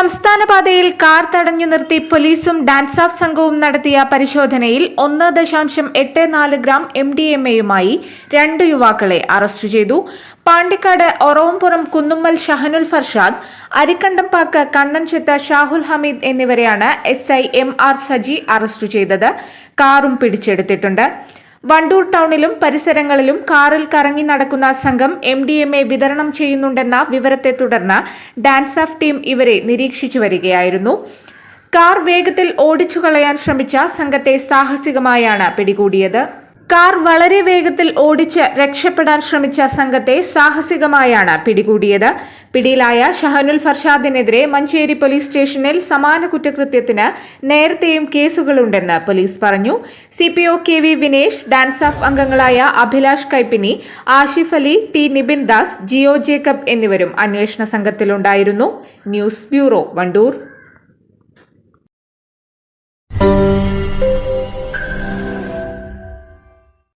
സംസ്ഥാന പാതയിൽ കാർ തടഞ്ഞു നിർത്തി പോലീസും ഡാൻസ് ഓഫ് സംഘവും നടത്തിയ പരിശോധനയിൽ ഒന്ന് ദശാംശം എട്ട് നാല് ഗ്രാം എം ഡി എം എയുമായി രണ്ട് യുവാക്കളെ അറസ്റ്റ് ചെയ്തു. പാണ്ടിക്കാട് ഒറവംപുറം കുന്നുമ്മൽ ഷഹനുൽ ഫർഷാദ് അരിക്കണ്ടംപാക്ക് കണ്ണൻചെത്ത ഷാഹുൽ ഹമീദ് എന്നിവരെയാണ് S I M R Saji arrest ചെയ്തത്. കാറും പിടിച്ചെടുത്തിട്ടുണ്ട്. വണ്ടൂർ ടൗണിലും പരിസരങ്ങളിലും കാറിൽ കറങ്ങി നടക്കുന്ന സംഘം എം ഡി എം എ വിതരണം ചെയ്യുന്നുണ്ടെന്ന വിവരത്തെ തുടർന്ന് ഡാൻസ് ഓഫ് ടീം ഇവരെ നിരീക്ഷിച്ചു വരികയായിരുന്നു. കാർ വേഗത്തിൽ ഓടിച്ചു കളയാൻ ശ്രമിച്ച സംഘത്തെ സാഹസികമായാണ് പിടികൂടിയത്. കാർ വളരെ വേഗത്തിൽ ഓടിച്ച് രക്ഷപ്പെടാൻ ശ്രമിച്ച സംഘത്തെ സാഹസികമായാണ് പിടികൂടിയത്. പിടിയിലായ ഷഹനുൽ ഫർഷാദിനെതിരെ മഞ്ചേരി പോലീസ് സ്റ്റേഷനിൽ സമാന കുറ്റകൃത്യത്തിന് നേരത്തെയും കേസുകളുണ്ടെന്ന് പോലീസ് പറഞ്ഞു. C P O K V Vinesh DANSAF അംഗങ്ങളായ അഭിലാഷ് കൈപ്പിനി ആഷിഫ് അലി ടി നിബിൻ ദാസ് ജിയോ ജേക്കബ് എന്നിവരും അന്വേഷണ സംഘത്തിലുണ്ടായിരുന്നു. News bureau Wandoor.